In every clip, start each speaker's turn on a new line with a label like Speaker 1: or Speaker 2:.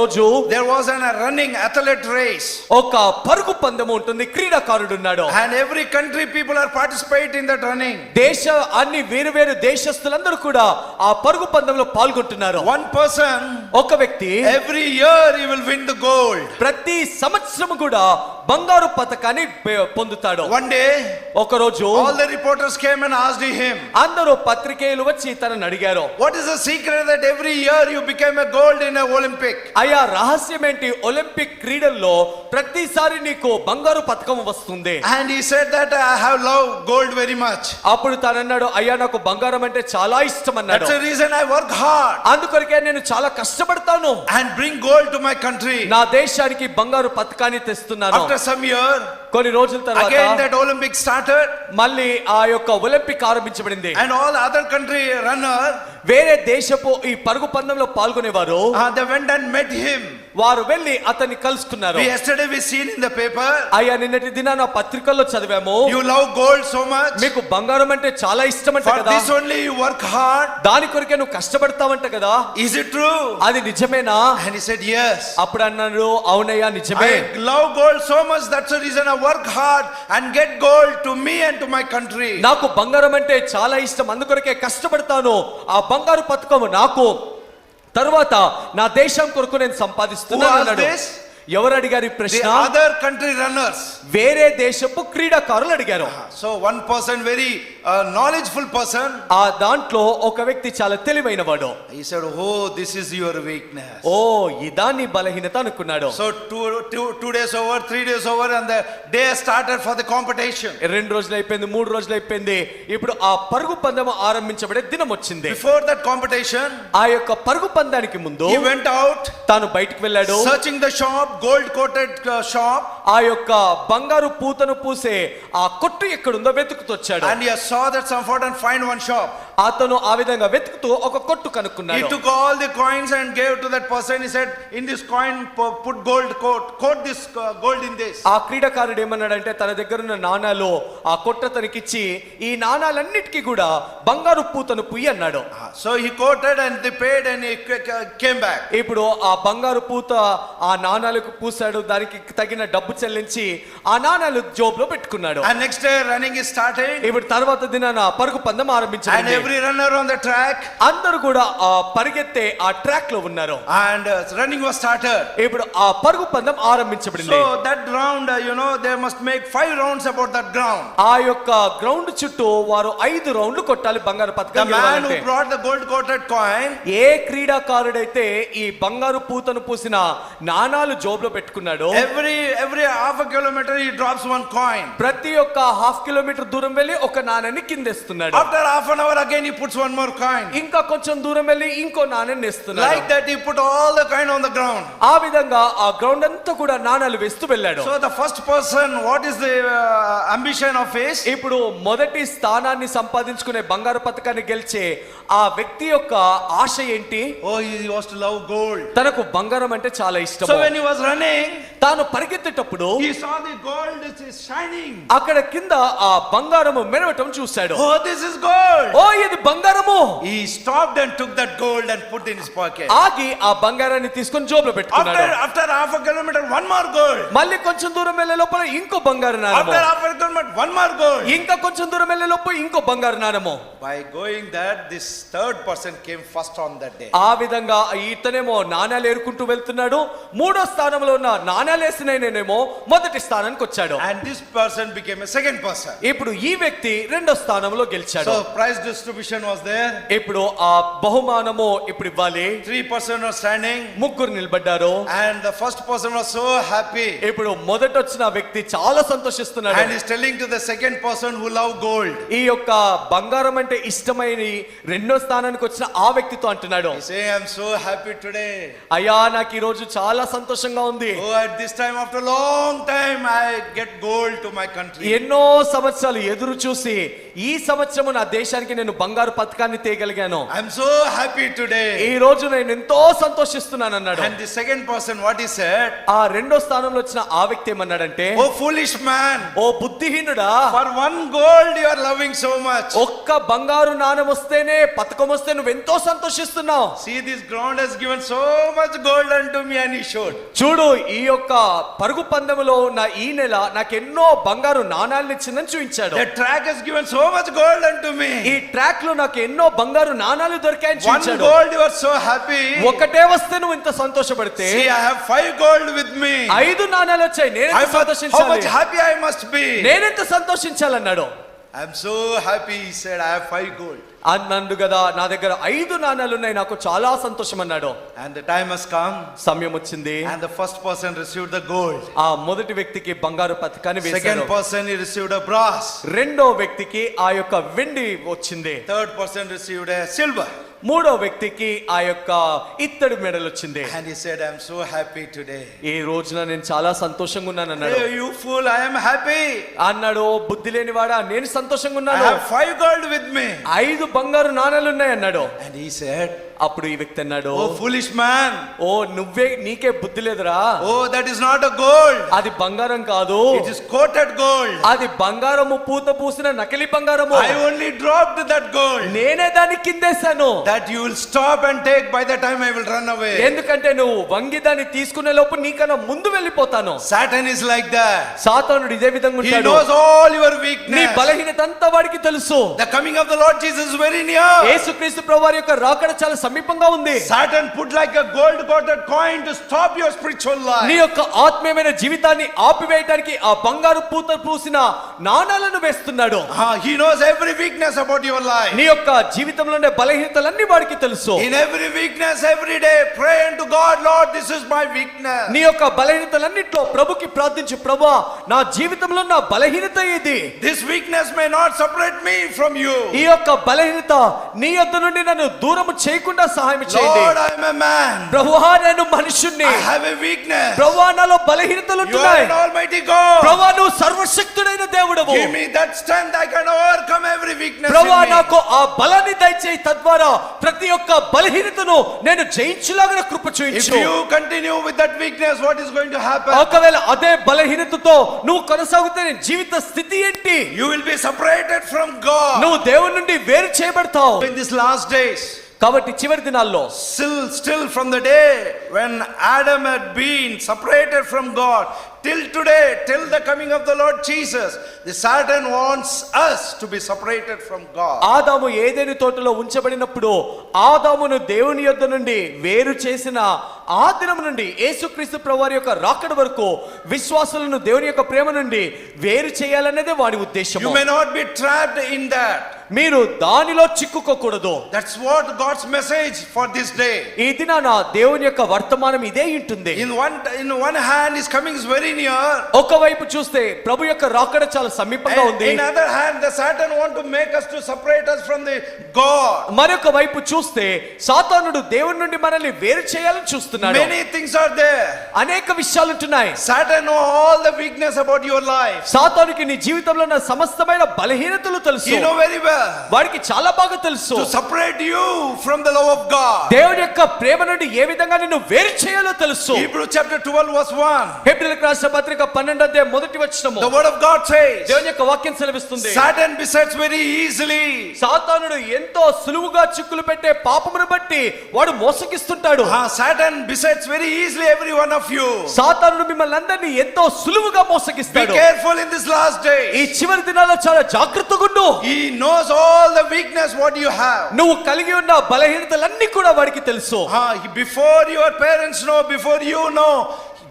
Speaker 1: రోజు
Speaker 2: there was an running athlete race
Speaker 1: ఒక పరుగు పందెం ఉంటుంది క్రీడాకారుడు ఉన్నాడు
Speaker 2: and every country people are participate in that running
Speaker 1: దేశ అన్ని వేరు వేరు దేశస్తులందరూ కూడా ఆ పరుగు పందెంలో పాల్గొంటున్నారు.
Speaker 2: వన్ పర్సన్
Speaker 1: ఒక వ్యక్తి
Speaker 2: every year he will win the gold
Speaker 1: ప్రతి సంవత్సరం కూడా బంగారు పతకాన్ని పొందుతాడు.
Speaker 2: వన్ డే
Speaker 1: ఒక రోజు
Speaker 2: all the reporters came and asked him
Speaker 1: అందరూ పత్రికేయులు వచ్చి తనని అడిగారు.
Speaker 2: What is the secret that every year you become a gold in a Olympic
Speaker 1: అయ్యా రహస్యం ఏంటి ఒలింపిక్ క్రీడల్లో ప్రతిసారి నీకు బంగారు పథకం వస్తుంది.
Speaker 2: And he said that I have loved gold very much.
Speaker 1: అప్పుడు తను అన్నాడు అయ్యా నాకు బంగారం అంటే చాలా ఇష్టం అన్నాడు.
Speaker 2: The reason I work hard.
Speaker 1: అందుకొరకే నేను చాలా కష్టపడతాను.
Speaker 2: And bring gold to my country.
Speaker 1: నా దేశానికి బంగారు పథకాన్ని తెస్తున్నాను.
Speaker 2: After some year,
Speaker 1: కొన్ని రోజుల
Speaker 2: again
Speaker 1: తర్వాత
Speaker 2: that Olympic started
Speaker 1: మళ్ళీ ఆ యొక్క ఒలింపిక్ ఆరంభించబడింది
Speaker 2: and all other country runner,
Speaker 1: వేరే దేశపు ఈ పరుగు పందెంలో పాల్గొనేవారు
Speaker 2: uh, they went and met him.
Speaker 1: వారు వెళ్ళి అతన్ని కలుసుకున్నారు.
Speaker 2: Yesterday we seen in the paper
Speaker 1: అయ్యా నిన్నటి దినాన పత్రికల్లో చదివాము.
Speaker 2: You love gold so much
Speaker 1: మీకు బంగారం అంటే చాలా ఇష్టం అంటే కదా.
Speaker 2: ఓన్లీ యు వర్క్ హార్డ్
Speaker 1: దాని కొరకే నువ్వు కష్టపడతావంట కదా.
Speaker 2: ఇస్ ఇట్ ట్రూ
Speaker 1: అది నిజమేనా?
Speaker 2: అండ్ హి
Speaker 1: అప్పుడు అన్నాడు అవునయ్యా నిజమే.
Speaker 2: Love gold so much that's the reason I work hard and get gold to me and to my country
Speaker 1: నాకు బంగారం అంటే చాలా ఇష్టం అందుకొరకే కష్టపడతాను. ఆ బంగారు పతకము నాకు తర్వాత నా దేశం కొరకు నేను సంపాదిస్తున్నాను? ఎవరు అడిగారు ఈ ప్రశ్న?
Speaker 2: అదర్ కంట్రీ రన్నర్స్
Speaker 1: వేరే దేశపు క్రీడాకారులు అడిగారు.
Speaker 2: So one person very knowledge full person
Speaker 1: ఆ దాంట్లో ఒక వ్యక్తి చాలా తెలివైన వాడు
Speaker 2: ఈ side oh this is your weakness
Speaker 1: oh ఇదాన్ని బలహీనత అనుకున్నాడు.
Speaker 2: So two two two days over three days over and day started for the competition
Speaker 1: రెండు రోజులు అయిపోయింది మూడు రోజులు అయిపోయింది. ఇప్పుడు ఆ పరుగు పందెం ఆరంభించబడే దినం వచ్చింది.
Speaker 2: బిఫోర్ దట్ కాంపిటీషన్
Speaker 1: ఆ యొక్క పరుగు పందానికి ముందు
Speaker 2: వెంట అవుట్
Speaker 1: తాను బయటకు వెళ్ళాడు.
Speaker 2: Searching the shop gold coated uh, shop,
Speaker 1: ఆ యొక్క బంగారు పూతను పూసే ఆ కొట్టు ఎక్కడుందో వెతుకుతూ వచ్చాడు.
Speaker 2: And you saw that some four and fine one shop
Speaker 1: అతను ఆ విధంగా వెతుకుతూ ఒక కొట్టు కనుక్కున్నాడు.
Speaker 2: He took all the coins and gave to that person he said in this coin put gold coat coat this gold in this
Speaker 1: ఆ క్రీడాకారుడు ఏమన్నాడు అంటే తన దగ్గర ఉన్న నాణాలు ఆ కొట్టు తనకిచ్చి ఈ నాణాలన్నిటికీ కూడా బంగారు పూతను పుయ్ అన్నాడు.
Speaker 2: So he coated and the paid and he came back
Speaker 1: ఇప్పుడు ఆ బంగారు పూత ఆ నాణాలకు పూసాడు. దానికి తగిన డబ్బు చెల్లించి ఆ నాణాలు జోబ్లో పెట్టుకున్నాడు
Speaker 2: next day running is started
Speaker 1: ఇప్పుడు తర్వాత దిన పరుగు పందం ఆరంభించారు
Speaker 2: and runner on the track
Speaker 1: అందరూ కూడా ఆ పరిగెత్తే ఆ ట్రాక్లో ఉన్నారు
Speaker 2: అండ్ రన్నింగ్ వాస్ స్టార్టెడ్
Speaker 1: ఇప్పుడు ఆ పరుగు పందెం ఆరంభించబడింది.
Speaker 2: They must make 5 rounds about that ground
Speaker 1: ఆ యొక్క గ్రౌండ్ చుట్టూ వారు ఐదు రౌండ్లు కొట్టాలి బంగారు
Speaker 2: పతకం
Speaker 1: గెలవాలంటే.
Speaker 2: ద మ్యాన్
Speaker 1: ఏ క్రీడాకారుడైతే ఈ బంగారు పూతను పూసిన నాణాలు జోబులో పెట్టుకున్నాడు
Speaker 2: every every half a kilometer he drops one coin.
Speaker 1: ప్రతి ఒక్క హాఫ్ కిలోమీటర్ దూరం వెళ్ళి ఒక నాణాన్ని కిందేస్తున్నాడు
Speaker 2: After half an hour again he puts one more coin.
Speaker 1: ఇంకా కొంచెం దూరం వెళ్ళి ఇంకో నాణ్యాన్ని వేస్తున్నాడు
Speaker 2: Like that he put all the coin on the ground.
Speaker 1: ఆ విధంగా ఆ గ్రౌండ్ అంతా కూడా నాణాలు వేస్తూ వెళ్ళాడు
Speaker 2: So the first person, what is the uh, ambition of his?
Speaker 1: ఇప్పుడు మొదటి స్థానాన్ని సంపాదించుకునే బంగారు పథకాన్ని గెలిచే ఆ వ్యక్తి యొక్క ఆశ ఏంటి
Speaker 2: Oh, he was to love gold.
Speaker 1: తనకు బంగారం అంటే చాలా ఇష్టం
Speaker 2: So when he was running,
Speaker 1: తాను పరిగెత్తేటప్పుడు
Speaker 2: చూసినప్పుడు
Speaker 1: అక్కడ కింద ఆ బంగారము మెరవటం చూశాడు.
Speaker 2: Oh this is gold
Speaker 1: oh ఇది బంగారము.
Speaker 2: ఈ stopped and took that and put in his
Speaker 1: ఆగి ఆ బంగారాన్ని తీసుకొని జోబులో పెట్టుకున్నాడు.
Speaker 2: After half kilometer one more
Speaker 1: మళ్ళీ కొంచెం దూరం వెళ్ళే లోపల ఇంకో బంగారు
Speaker 2: నాణెం ఆఫ్టర్ హాఫ్ వన్ మోర్
Speaker 1: ఇంకా కొంచెం దూరం వెళ్ళే లోపల ఇంకో బంగారు నాణెం
Speaker 2: by going that this third person came first on that day
Speaker 1: ఆ విధంగా ఈతనేమో నాణాలు ఏరుకుంటూ వెళ్తున్నాడు. మూడో స్థానంలో ఉన్న నాణాలు వేసినైనేమో ఏమో మొదటి స్థానానికి వచ్చాడు.
Speaker 2: And this person became second person
Speaker 1: ఇప్పుడు ఈ వ్యక్తి రెండో స్థానంలో గెలిచాడు.
Speaker 2: So price distribution was there
Speaker 1: ఇప్పుడు ఆ బహుమానము ఇప్పుడు ఇవ్వాలి.
Speaker 2: త్రీ పర్సన్ ఆర్ స్టాండింగ్
Speaker 1: ముగ్గురు నిలబడ్డారు.
Speaker 2: And the first person was so happy
Speaker 1: ఇప్పుడు మొదట వచ్చిన వ్యక్తి చాలా సంతోషిస్తున్నాడు.
Speaker 2: And is telling to the second person who love gold
Speaker 1: ఈ యొక్క బంగారం అంటే ఇష్టమైన రెండో స్థానానికి వచ్చిన ఆ వ్యక్తితో అంటున్నాడు.
Speaker 2: Say I so happy today
Speaker 1: అయ్యా నాకు ఈ రోజు చాలా సంతోషంగా ఉంది.
Speaker 2: Oh at this time ఆఫ్టర్లో long time I get gold to my country
Speaker 1: ఎన్నో సంవత్సరాలు ఎదురు చూసి ఈ సంవత్సరం నా దేశానికి నేను బంగారు పథకాన్ని తీయగలిగాను
Speaker 2: ఐఎమ్ సో హ్యాపీ టుడే
Speaker 1: ఈ రోజు నేను ఎంతో సంతోషిస్తున్నాను అన్నాడు.
Speaker 2: And the second person what is said
Speaker 1: ఆ రెండో స్థానంలో వచ్చిన ఆ వ్యక్తి ఏమన్నాడంటే
Speaker 2: oh foolish man
Speaker 1: oh బుద్ధిహీనుడా
Speaker 2: for one gold you are loving so much
Speaker 1: ఒక్క బంగారు నాణెం వస్తేనే పథకం వస్తే నువ్వు ఎంతో సంతోషిస్తున్నావు.
Speaker 2: See this ground has given so much gold and to me అని షోడ్
Speaker 1: చూడు ఈ యొక్క పరుగు ఒప్పందంలో ఉన్న ఈ నెల నాకెన్నో బంగారు నాణాలు ఇచ్చిందని చూపించాడు.
Speaker 2: Track is given so much gold
Speaker 1: అంటూ
Speaker 2: మీ
Speaker 1: ఈ ట్రాక్లో నాకు ఎన్నో బంగారు నాణాలు
Speaker 2: దొరికాయి గోల్డ్ సో హ్యాపీ
Speaker 1: ఒకటే వస్తే నువ్వు ఇంత సంతోషపడితే
Speaker 2: I have five gold with
Speaker 1: ఐదు నాణాలు వచ్చాయి నేను
Speaker 2: ఐ సంతోషించాలి? How much happy I must be
Speaker 1: నేను
Speaker 2: ఎంత సంతోషించాలన్నాడు I am so I five gold
Speaker 1: అన్నాడు కదా నా దగ్గర ఐదు నాణాలు ఉన్నాయి నాకు చాలా సంతోషం అన్నాడు
Speaker 2: and the time has come
Speaker 1: సమయం వచ్చింది.
Speaker 2: And the first person receive the gold
Speaker 1: ఆ మొదటి వ్యక్తికి బంగారు పతకాన్ని వేశారు
Speaker 2: second person he received brass
Speaker 1: రెండో వ్యక్తికి ఆ యొక్క వెండి వచ్చింది.
Speaker 2: Third person received a silver
Speaker 1: మూడో వ్యక్తికి ఆ యొక్క ఇత్తడి మెడల్ వచ్చింది
Speaker 2: And he said, I'm so happy today.
Speaker 1: ఈ రోజున నేను చాలా సంతోషంగా ఉన్నాను అన్నాడు
Speaker 2: Hey, you fool, I am happy.
Speaker 1: అన్నాడు "ఓ బుద్ధి లేనివాడా నేను సంతోషంగా
Speaker 2: I
Speaker 1: ఉన్నాను
Speaker 2: have five gold with me.
Speaker 1: ఐదు బంగారు నాణాలు ఉన్నాయి అన్నాడు
Speaker 2: And he said,
Speaker 1: అప్పుడు ఈ వ్యక్తి అన్నాడు
Speaker 2: ఓ ఫులిష్ మ్యాన్
Speaker 1: ఓ నువ్వే నీకే బుద్ధి లేదురా.
Speaker 2: ఓ that is not a gold
Speaker 1: అది బంగారం కాదు.
Speaker 2: ఇట్ ఇస్ కోటెడ్ గోల్డ్
Speaker 1: అది బంగారము పూత పూసిన నకిలీ బంగారము.
Speaker 2: I only dropped that gold
Speaker 1: నేనే దాని కిందేశాను.
Speaker 2: That you will stop and take by the time I will run away
Speaker 1: ఎందుకంటే నువ్వు వంగి దాన్ని తీసుకునే లోపు నీకన్నా ముందు వెళ్ళిపోతాను.
Speaker 2: సాటన్ ఇస్ లైక్ ద
Speaker 1: సాతానుడు ఇదే విధంగా ఉంటాడు.
Speaker 2: He knows all your weakness నీ
Speaker 1: బలహీనత అంతా వాడికి తెలుసు.
Speaker 2: The coming of the Lord Jesus very near
Speaker 1: యేసుక్రీస్తు ప్రభువారి యొక్క రాకడ చాలా సమీపంగా ఉంది.
Speaker 2: Satan put like a gold coated coin to stop your spiritual life నీ
Speaker 1: యొక్క ఆత్మీయమైన జీవితాన్ని ఆపివేయడానికి ఆ బంగారు పూత పూసిన నాణాలను వేస్తున్నాడు.
Speaker 2: He knows every weakness about your life
Speaker 1: నీ యొక్క జీవితంలోనే ఉండే బలహీనతలన్నీ వాడికి తెలుసు.
Speaker 2: In every weakness every day pray to God Lord this is my weakness
Speaker 1: నీ యొక్క బలహీనతలన్నిట్లో ప్రభుకి ప్రార్థించు ప్రభువా నా జీవితంలో నా బలహీనత ఇది
Speaker 2: this weakness may not separate me from you
Speaker 1: ఈ యొక్క బలహీనత నీ యొద్ద నుండి నన్ను దూరం చేయకుండా చేయుట సహాయం చేయండి.
Speaker 2: Lord I am a man
Speaker 1: ప్రభువా నేను మనిషిని
Speaker 2: ఐ హావ్ ఎ వీక్నెస్
Speaker 1: ప్రభువా నాలో బలహీనతలు ఉన్నాయి
Speaker 2: you are all mighty God
Speaker 1: ప్రభువా నువ్వు సర్వశక్తుడైన దేవుడవు.
Speaker 2: Give me that strength I can overcome every weakness
Speaker 1: ప్రభువా నాకు ఆ బలాన్ని దయచేయి. తద్వారా ప్రతి ఒక్క బలహీనతను నేను జయించులాగా కృప చూయించు.
Speaker 2: If you continue with that weakness what is going to happen
Speaker 1: ఒకవేళ అదే బలహీనతతో నువ్వు కొనసాగుతున్న జీవిత స్థితి ఏంటి?
Speaker 2: You will be separated from God
Speaker 1: నువ్వు దేవుని నుండి వేరు చేయబడతావు.
Speaker 2: ఇన్ దిస్ లాస్ట్ డేస్
Speaker 1: కాబట్టి చివరి దినాల్లో
Speaker 2: still, still from the day when Adam had been separated from God, till today, till the coming of the Lord Jesus, the Satan wants us to be separated from God.
Speaker 1: ఆదాము ఏదేని తోటలో ఉంచబడినప్పుడు ఆదామును దేవుని యొద్ద నుండి వేరు చేసిన ఆ దినం నుండి యేసుక్రీస్తు ప్రభువారి యొక్క రాకడ వరకు విశ్వాసులను దేవుని యొక్క ప్రేమ నుండి వేరు చేయాలనేదే వాడి ఉద్దేశం
Speaker 2: You may not be trapped in that.
Speaker 1: మీరు దానిలో చిక్కుకోకూడదు
Speaker 2: That's what God's message for this day.
Speaker 1: ఈ దినాన దేవుని యొక్క వర్తమానం ఇదే ఉంటుంది
Speaker 2: In one, in one hand, His coming is very near.
Speaker 1: ఒకవైపు చూస్తే ప్రభు యొక్క రాకడ చాలా సమీపంగా ఉంది
Speaker 2: in other hand, the Satan want to make us to separate us from the God.
Speaker 1: మరొక వైపు చూస్తే సాతానుడు దేవుని నుండి మనల్ని వేరు చేయాలని చూస్తున్నాడు
Speaker 2: Many things are there.
Speaker 1: అనేక విషయాలు ఉంటున్నాయి
Speaker 2: Satan know all the weakness about your life.
Speaker 1: సాతానుకి నీ జీవితంలో ఉన్న సమస్తమైన బలహీనతలు తెలుసు
Speaker 2: He know very well
Speaker 1: వాడికి చాలా బాగా తెలుసు
Speaker 2: to separate you from the love of God.
Speaker 1: దేవుని యొక్క ప్రేమ నుండి ఏ విధంగా నిన్ను వేరు చేయాలో తెలుసు
Speaker 2: Hebrew chapter 12 verse 1.
Speaker 1: హెబ్రిలకు యోహాను పత్రిక 12 అదే మొదటి
Speaker 2: వచ్చిన ద ఆఫ్ గాడ్
Speaker 1: దేవుని యొక్క వాక్యం సెలవిస్తుంది.
Speaker 2: సాతాన్ బిసెట్స్ వెరీ ఈజీలీ
Speaker 1: సాతానుడు ఎంతో సులువుగా చిక్కులు పెట్టే పాపమును బట్టి వాడు మోసగిస్తుంటాడు.
Speaker 2: ఆ Satan besets very easily every one of you
Speaker 1: సాతానుడు మిమ్మల్ని ఎంతో సులువుగా మోసగిస్తాడు.
Speaker 2: కేర్ఫుల్ ఇన్ లాస్ట్ డే
Speaker 1: ఈ చివరి దినాల్లో చాలా జాగృతగా ఉండు.
Speaker 2: He knows all the weakness what you have
Speaker 1: నువ్వు కలిగి ఉన్న బలహీనతలన్నీ కూడా వాడికి తెలుసు.
Speaker 2: ఆ before your parents know before you know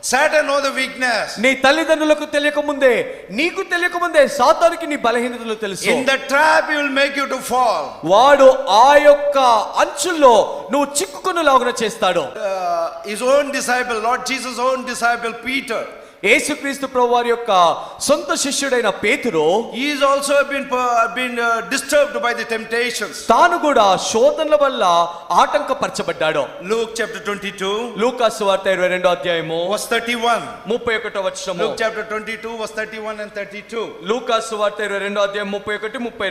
Speaker 2: Satan know the weakness
Speaker 1: నీ తల్లిదండ్రులకు తెలియకముందే నీకు తెలియక ముందే సాతానికి నీ బలహీనతలు తెలుసు.
Speaker 2: In the trap you will make you to fall
Speaker 1: వాడు ఆ యొక్క అంచుల్లో నువ్వు చిక్కుకొని లాగున చేస్తాడు
Speaker 2: his own disciple Lord Jesus own disciple Peter
Speaker 1: యేసుక్రీస్తు ప్రభు వారి యొక్క సొంత శిష్యుడైన పేతురు
Speaker 2: been, per- been uh, disturbed by the temptations.
Speaker 1: తాను కూడా శోధనల వల్ల ఆటంకపరచబడ్డాడు
Speaker 2: Luke chapter 22,
Speaker 1: లూకాసు వార్త ఇరవై రెండో అధ్యాయము
Speaker 2: verse 31.
Speaker 1: ముప్పై ఒకటో వచ్చము
Speaker 2: Luke chapter 22, verse 31 and 32.
Speaker 1: లూకాసు వార్త ఇరవై రెండో అధ్యాయం ముప్పై ఒకటి ముప్పై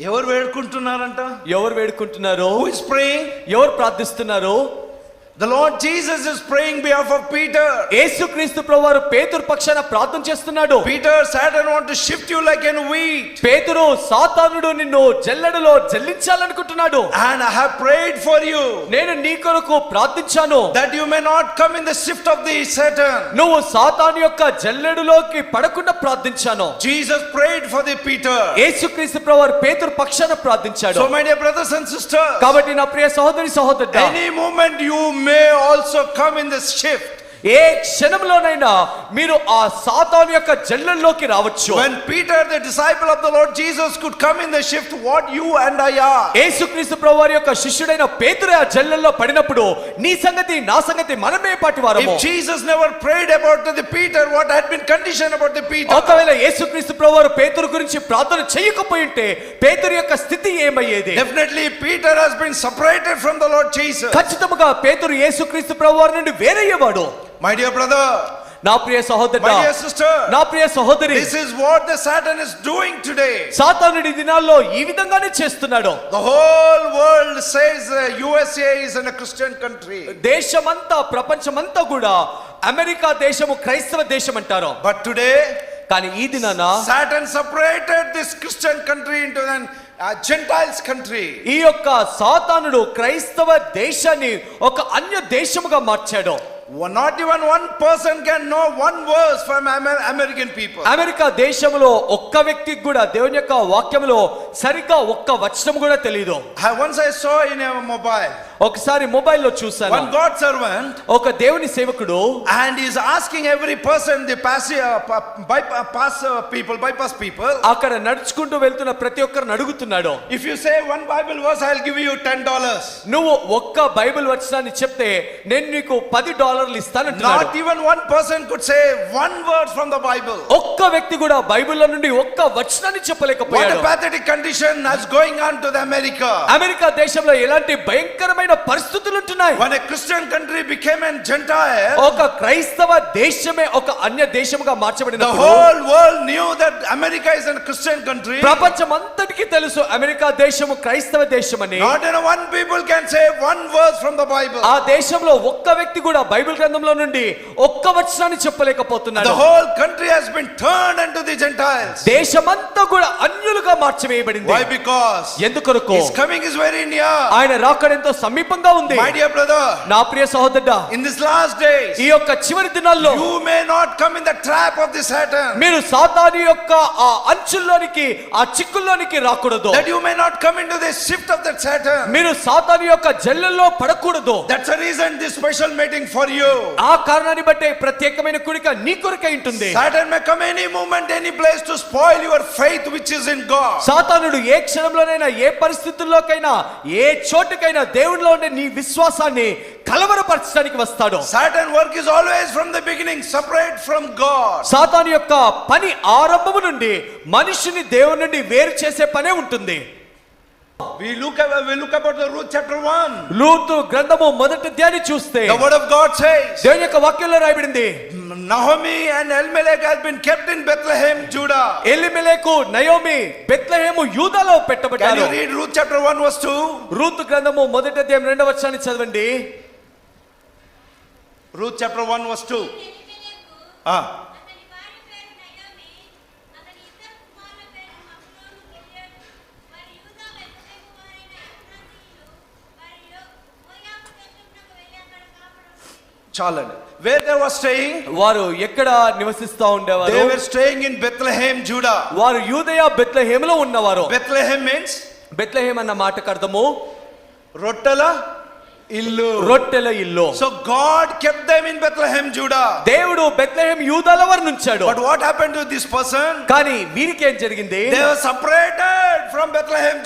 Speaker 2: ఎవరు వేడుకుంటున్నారంట?
Speaker 1: ఎవరు వేడుకుంటున్నారు? ఎవరు ప్రార్థిస్తున్నారు?
Speaker 2: The Lord Jesus is praying behalf of Peter.
Speaker 1: యేసుక్రీస్తు ప్రభు వారు పేతురు పక్షాన ప్రార్థన చేస్తున్నాడు
Speaker 2: Peter, Satan want to shift you like an wheat.
Speaker 1: పేతురు సాతానుడు నిన్ను జల్లెడలో జల్లించాలనుకుంటున్నాడు
Speaker 2: And I have prayed for you
Speaker 1: నేను నీ కొరకు ప్రార్థించాను
Speaker 2: that you may not come in the shift of the Satan.
Speaker 1: నువ్వు సాతాను యొక్క జల్లెడులోకి పడకుండా ప్రార్థించాను
Speaker 2: Jesus prayed for the Peter.
Speaker 1: యేసుక్రీస్తు ప్రభు వారు పేతురు పక్షాన ప్రార్థించాడు
Speaker 2: So, my dear brothers and sisters,
Speaker 1: కాబట్టి నా ప్రియ సహోదరి సహోదరు
Speaker 2: any moment you may also come in this shift.
Speaker 1: ఏ క్షణంలోనైనా మీరు ఆ సాతాను యొక్క జల్లెల్లోకి రావచ్చు
Speaker 2: When Peter, the disciple of the Lord Jesus, could come in the shift, what you and I are.
Speaker 1: యేసుక్రీస్తు ప్రభు వారి యొక్క శిష్యుడైన పేతురు ఆ జల్లెల్లో పడినప్పుడు నీ సంగతి నా సంగతి మనమే పాటి వారము
Speaker 2: If Jesus never prayed about the Peter, what had been conditioned about the Peter?
Speaker 1: ఒకవేళ యేసుక్రీస్తు ప్రభు వారు పేతురు గురించి ప్రార్థన చేయకపోయి ఉంటే పేతురు యొక్క స్థితి ఏమయ్యేది
Speaker 2: Definitely, Peter has been separated from the Lord Jesus.
Speaker 1: ఖచ్చితంగా పేతురు యేసుక్రీస్తు ప్రభు వారి నుండి వేరయ్యేవాడు
Speaker 2: మై డియర్ బ్రదర్
Speaker 1: నా ప్రియ సహోదరి
Speaker 2: మై డియర్ సిస్టర్
Speaker 1: నా ప్రియ సహోదరి
Speaker 2: this is what the Satan is doing today
Speaker 1: సాతానుడి దినాల్లో ఈ విధంగానే చేస్తున్నాడు.
Speaker 2: The whole world says USA is in a Christian country
Speaker 1: దేశమంతా ప్రపంచమంతా కూడా అమెరికా దేశము క్రైస్తవ దేశం అంటారు.
Speaker 2: బట్ టుడే
Speaker 1: కానీ ఈ దినాన
Speaker 2: Satan separated this Christian country into then gentiles country
Speaker 1: ఈ యొక్క సాతానుడు క్రైస్తవ దేశాన్ని ఒక అన్య దేశముగా మార్చాడు.
Speaker 2: Even one person can know one verse from Amer- American people.
Speaker 1: America దేశంలో ఒక్క వ్యక్తికి కూడా దేవుని యొక్క వాక్యంలో సరిగ్గా ఒక్క వచనం కూడా తెలియదు
Speaker 2: I- Once I saw in a mobile,
Speaker 1: ఒకసారి మొబైల్లో చూశాను
Speaker 2: one God servant,
Speaker 1: ఒక దేవుని సేవకుడు
Speaker 2: and he's asking every person, the pass, uh, pa- by- uh, pass uh, people, bypass people,
Speaker 1: అక్కడ నడుచుకుంటూ వెళ్తున్న ప్రతి ఒక్కరిని అడుగుతున్నాడు
Speaker 2: if you say one Bible verse, I'll give you ten dollars.
Speaker 1: నువ్వు ఒక్క బైబిల్ వచనాన్ని చెప్తే నేను నీకు పది డాలర్లు ఇస్తానంటున్నాడు.
Speaker 2: Not even one person could say one word from the Bible
Speaker 1: ఒక్క వ్యక్తి కూడా బైబిల్ నుండి ఒక్క వచనాన్ని చెప్పలేకపోయాడు.
Speaker 2: What pathetic condition has going on to the America
Speaker 1: America దేశంలో ఎలాంటి భయంకరమైన పరిస్థితులు ఉంటున్నాయి?
Speaker 2: One Christian country became an gentile
Speaker 1: ఒక క్రైస్తవ దేశమే ఒక అన్య దేశముగా
Speaker 2: మార్చబడింది
Speaker 1: the
Speaker 2: whole world knew that America is an Christian country
Speaker 1: ప్రపంచం ప్రపంచమంతటికి తెలుసు అమెరికా దేశము క్రైస్తవ దేశమని.
Speaker 2: Not an one people can say one word from the Bible
Speaker 1: ఆ దేశంలో ఒక్క వ్యక్తి కూడా బైబిల్ బైబిల్ గ్రంథంలో నుండి ఒక్క వచనాన్ని చెప్పలేకపోతున్నాడు.
Speaker 2: Whole country has been turn and the gentiles
Speaker 1: దేశమంతా కూడా అన్యులుగా మార్చివేయబడింది.
Speaker 2: వై బికాజ్
Speaker 1: ఎందుకొరకు?
Speaker 2: His coming is very near
Speaker 1: ఆయన రాకడ రాకడంతో సమీపంగా ఉంది.
Speaker 2: మై డియర్ బ్రదర్
Speaker 1: నా ప్రియ సహోదరుడు
Speaker 2: ఇన్ దిస్ లాస్ట్ డే
Speaker 1: ఈ యొక్క చివరి దినాల్లో
Speaker 2: you may not come in the trap of the Satan
Speaker 1: మీరు సాతాని యొక్క ఆ అంచుల్లోనికి ఆ చిక్కుల్లోనికి రాకూడదు.
Speaker 2: That you may not come in to the shift of the Satan
Speaker 1: మీరు సాతాని యొక్క జల్లల్లో పడకూడదు.
Speaker 2: That's the reason this special meeting for you
Speaker 1: ఆ కారణాన్ని బట్టే ప్రత్యేకమైన కుడిక నీ కొరకై ఉంటుంది
Speaker 2: Satan may come any moment, any place to spoil your faith which is in God.
Speaker 1: సాతానుడు ఏ క్షణంలోనైనా ఏ పరిస్థితుల్లోకైనా ఏ చోటుకైనా దేవునిలో ఉండే నీ విశ్వాసాన్ని కలవరపరచడానికి వస్తాడు
Speaker 2: Satan work is always from the beginning, separate from God.
Speaker 1: సాతాను యొక్క పని ఆరంభము నుండి మనిషిని దేవుని నుండి వేరు చేసే పనే ఉంటుంది
Speaker 2: We look at, we look about the Ruth chapter 1.
Speaker 1: లూతు గ్రంథము మొదటి అధ్యాయాన్ని చూస్తే
Speaker 2: The word of God says,
Speaker 1: దేవుని యొక్క వాక్యంలో రాయబడింది
Speaker 2: Naomi and Elimelech has been kept in Bethlehem, Judah.
Speaker 1: Elimelech Naomi Bethlehem యూదాలో
Speaker 2: Can
Speaker 1: పెట్టబడ్డారు
Speaker 2: you read Ruth chapter 1 verse 2?
Speaker 1: Ruth గ్రంథము మొదటి అధ్యాయం రెండవ వచనాన్ని చదవండి
Speaker 2: Ruth chapter 1 verse 2.
Speaker 3: ఎలిమెలెకు
Speaker 2: Ah. Chalan. Where they were staying?
Speaker 1: వారు ఎక్కడ నివసిస్తా ఉండేవారు
Speaker 2: They were staying in Bethlehem, Judah.
Speaker 1: వారు యూదయ బెత్లహేములో ఉన్నవారు
Speaker 2: Bethlehem means
Speaker 1: బెత్లహేం అన్న మాటకు అర్థము
Speaker 2: Rottala illu.
Speaker 1: రొట్టెల ఇల్లు
Speaker 2: So God kept them in Bethlehem, Judah.
Speaker 1: దేవుడు బెత్లెహేం యూదాల వారిని ఉంచాడు
Speaker 2: But what happened to this person?
Speaker 1: కానీ వీరికి ఏం జరిగింది
Speaker 2: They were separated from Bethlehem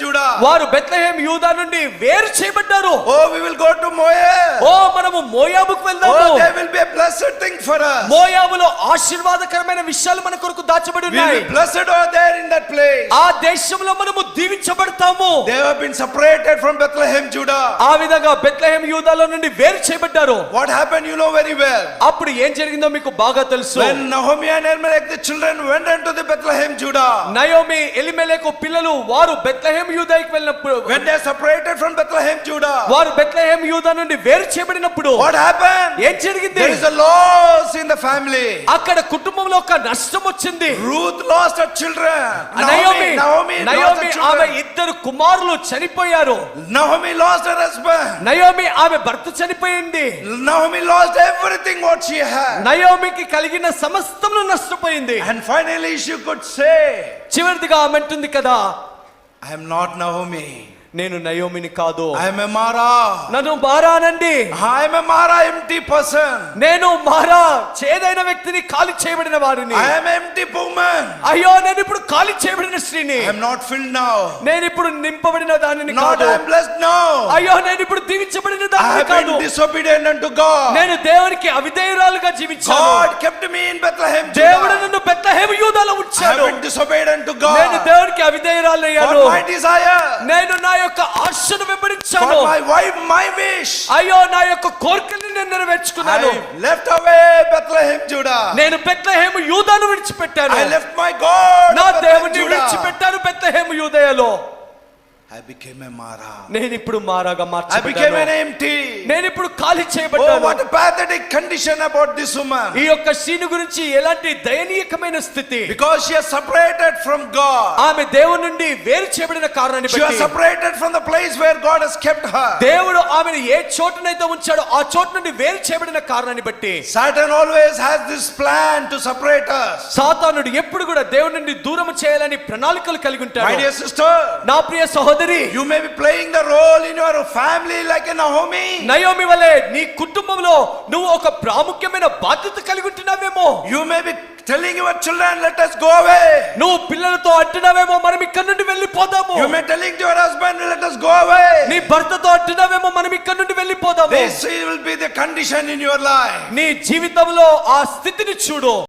Speaker 1: వారు బెత్లహేమ్ యూదా నుండి వేరు చేయబడ్డారు.
Speaker 2: ఓ వి విల్ గో మోయే
Speaker 1: ఓ మనము మోయాబుకు వెళ్దాము.
Speaker 2: ఓ ఫర్
Speaker 1: మోయాబులో ఆశీర్వాదకరమైన విషయాలు మన కొరకు దాచబడి ఉన్నాయి.
Speaker 2: దేర్ ఇన్ దట్ ప్లేస్
Speaker 1: ఆ దేశంలో మనము దీవించబడతాము.
Speaker 2: దే హావ్ బీన్ సెపరేటెడ్
Speaker 1: ఆ విధంగా బెత్లహేమ్ యూదాలో నుండి వేరు చేయబడ్డారు.
Speaker 2: What happen you know very
Speaker 1: అప్పుడు ఏం జరిగిందో మీకు బాగా తెలుసు.
Speaker 2: When Naomi children went to the Bethlehem
Speaker 1: Naomi Elimelech పిల్లలు వారు బెత్లెహేం యూదాకి వెళ్ళినప్పుడు
Speaker 2: When they separated from Bethlehem, Judah.
Speaker 1: వారు బెత్లెహేం యూదా నుండి వేరు చేయబడినప్పుడు
Speaker 2: What happened?
Speaker 1: ఏం జరిగింది
Speaker 2: There is a loss in the family.
Speaker 1: అక్కడ కుటుంబంలో ఒక నష్టం వచ్చింది
Speaker 2: Ruth lost her children. Naomi, Naomi her
Speaker 1: ఆమె. ఇద్దరు కుమారులు చనిపోయారు
Speaker 2: Naomi lost her husband.
Speaker 1: Naomi ఆమె భర్త చనిపోయింది
Speaker 2: Naomi lost everything what she had.
Speaker 1: నయోమికి కలిగిన సమస్తమును నష్టపోయింది
Speaker 2: And finally she could say,
Speaker 1: చివరిదిగా ఆమె అంటుంది కదా
Speaker 2: I am not Naomi.
Speaker 1: నేను నయోమిని కాదు.
Speaker 2: ఆమె మారా
Speaker 1: నన్ను మారానండి
Speaker 2: ఆమె మారా ఎంటీ పర్సన్
Speaker 1: నేను మారా చేదైన వ్యక్తిని ఖాళీ చేయబడిన వారిని.
Speaker 2: ఐఎమ్ ఎంటీ ఉమెన్
Speaker 1: అయ్యో నేను ఇప్పుడు ఖాళీ చేయబడిన స్త్రీని.
Speaker 2: ఐఎమ్ నాట్ ఫిల్డ్ నౌ
Speaker 1: నేను ఇప్పుడు నింపబడిన దానిని కాదు.
Speaker 2: ఐఎమ్ బ్లెస్
Speaker 1: అయ్యో నేను ఇప్పుడు దీవించబడిన దానిని కాదు.
Speaker 2: ఐ
Speaker 1: నేను దేవునికి అవిధేయురాలుగా జీవించాను.
Speaker 2: కెప్ట్ మీ ఇన్ బెత్లెహేమ్
Speaker 1: దేవుడు నన్ను బెత్లెహేమ్ యూదాలో ఉంచాడు.
Speaker 2: అంటు గాడ్
Speaker 1: నేను దేవునికి అవిధేయురాలయ్యాను.
Speaker 2: మై డిజైర్
Speaker 1: నేను నా యొక్క ఆశను వెంబడించాను
Speaker 2: my wife, my wish.
Speaker 1: అయ్యో నా యొక్క కోరికల్ని నేను నెరవేర్చుకున్నాను
Speaker 2: left away Bethlehem, Judah.
Speaker 1: నేను Bethlehem యూదాను విడిచిపెట్టాను
Speaker 2: I left my God.
Speaker 1: నా దేవుని. విడిచిపెట్టాను బెత్లెహేము యూదయలో నేను ఇప్పుడు మారాగా
Speaker 2: మార్చి
Speaker 1: నేను ఇప్పుడు ఖాళీ చేయబడ్డాను.
Speaker 2: కండిషన్ అబౌట్ దిస్ ఉమెన్
Speaker 1: ఈ యొక్క సీను గురించి ఎలాంటి దయనీయకమైన స్థితి?
Speaker 2: Because she has separated from God
Speaker 1: ఆమె దేవుని నుండి వేరు చేయబడిన కారణాన్ని
Speaker 2: బట్టి she
Speaker 1: has
Speaker 2: separated from the place where God has kept her
Speaker 1: దేవుడు ఆమెను ఏ చోటనైతే ఉంచాడో ఆ చోట నుండి వేరు చేయబడిన కారణాన్ని బట్టి
Speaker 2: Satan always has this plan to separate us.
Speaker 1: సాతానుడు ఎప్పుడు కూడా దేవుని నుండి దూరం చేయాలని ప్రణాళికలు కలిగి ఉంటాడు.
Speaker 2: మై డియర్ సిస్టర్
Speaker 1: నా ప్రియ సహోదరి
Speaker 2: you may be playing the role in your family like a Naomi.
Speaker 1: Naomi వలె నీ కుటుంబంలో నువ్వు ఒక ప్రాముఖ్యమైన బాధ్యత కలిగి ఉంటున్నావేమో
Speaker 2: You may be telling your children, let us go away.
Speaker 1: నువ్వు పిల్లలతో అంటున్నావేమో మనం ఇక్కడ నుండి వెళ్ళిపోదాము
Speaker 2: You may telling to your husband, let us go away.
Speaker 1: నీ భర్తతో అంటున్నావేమో మనం ఇక్కడ నుండి వెళ్ళిపోదాము
Speaker 2: This will be the condition in your life.
Speaker 1: నీ జీవితంలో ఆ స్థితిని చూడు